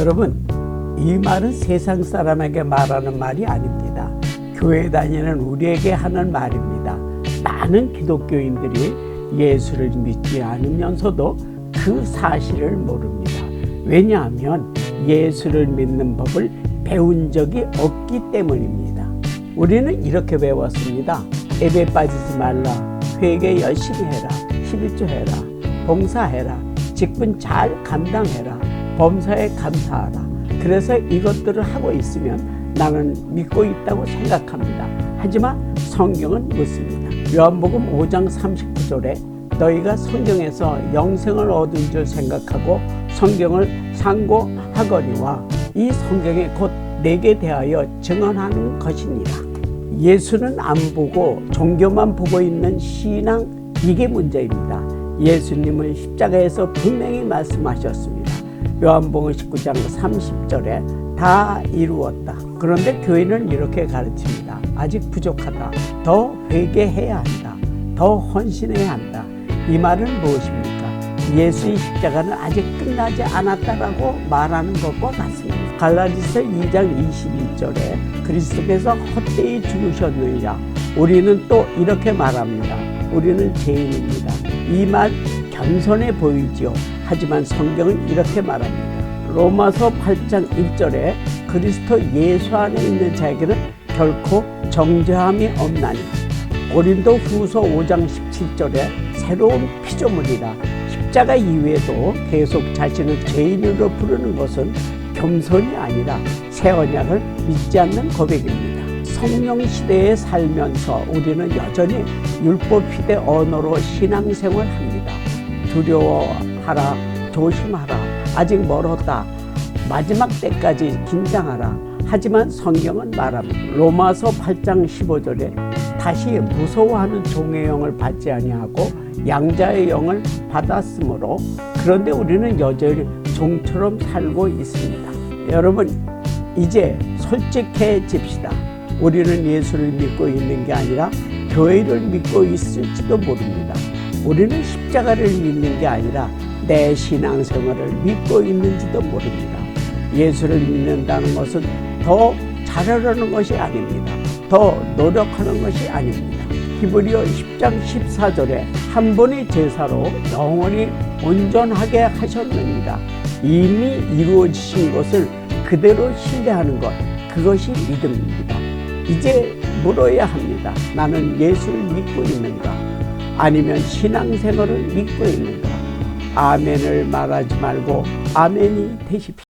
여러분, 이 말은 세상 사람에게 말하는 말이 아닙니다. 교회 다니는 우리에게 하는 말입니다. 많은 기독교인들이 예수를 믿지 않으면서도 그 사실을 모릅니다. 왜냐하면 예수를 믿는 법을 배운 적이 없기 때문입니다. 우리는 이렇게 배웠습니다. 예배 빠지지 말라. 회개 열심히 해라. 11조 해라. 봉사해라. 직분 잘 감당해라. 범사에 감사하라. 그래서 이것들을 하고 있으면 나는 믿고 있다고 생각합니다. 하지만 성경은 묻습니다. 요한복음 5장 39절에 너희가 성경에서 영생을 얻은 줄 생각하고 성경을 상고하거니와 이 성경에 곧 내게 대하여 증언하는 것이니라. 예수는 안 보고 종교만 보고 있는 신앙 이게 문제입니다. 예수님은 십자가에서 분명히 말씀하셨습니다. 요한복음 19장 30절에 다 이루었다. 그런데 교회는 이렇게 가르칩니다. 아직 부족하다. 더 회개해야 한다. 더 헌신해야 한다. 이 말은 무엇입니까? 예수의 십자가는 아직 끝나지 않았다라고 말하는 것과 같습니다. 갈라디서 2장 22절에 그리스도께서 헛되이 죽으셨느냐 우리는 또 이렇게 말합니다. 우리는 죄인입니다. 이 말 겸손해 보이지요. 하지만 성경은 이렇게 말합니다. 로마서 8장 1절에 그리스도 예수 안에 있는 자에게는 결코 정죄함이 없나니 고린도 후서 5장 17절에 새로운 피조물이라 십자가 이후에도 계속 자신을 죄인으로 부르는 것은 겸손이 아니라 새 언약을 믿지 않는 고백입니다. 성령 시대에 살면서 우리는 여전히 율법 시대 언어로 신앙생활 합니다. 두려워하라, 조심하라, 아직 멀었다, 마지막 때까지 긴장하라. 하지만 성경은 말합니다. 로마서 8장 15절에 다시 무서워하는 종의 영을 받지 아니하고 양자의 영을 받았으므로 그런데 우리는 여전히 종처럼 살고 있습니다. 여러분 이제 솔직해집시다. 우리는 예수를 믿고 있는 게 아니라 교회를 믿고 있을지도 모릅니다. 우리는 십자가를 믿는 게 아니라 내 신앙생활을 믿고 있는지도 모릅니다. 예수를 믿는다는 것은 더 잘하려는 것이 아닙니다. 더 노력하는 것이 아닙니다. 히브리어 10장 14절에 한 번의 제사로 영원히 온전하게 하셨느니라. 이미 이루어지신 것을 그대로 신뢰하는 것, 그것이 믿음입니다. 이제 물어야 합니다. 나는 예수를 믿고 있는가? 아니면 신앙생활을 믿고 있는가? 아멘을 말하지 말고 아멘이 되십시오.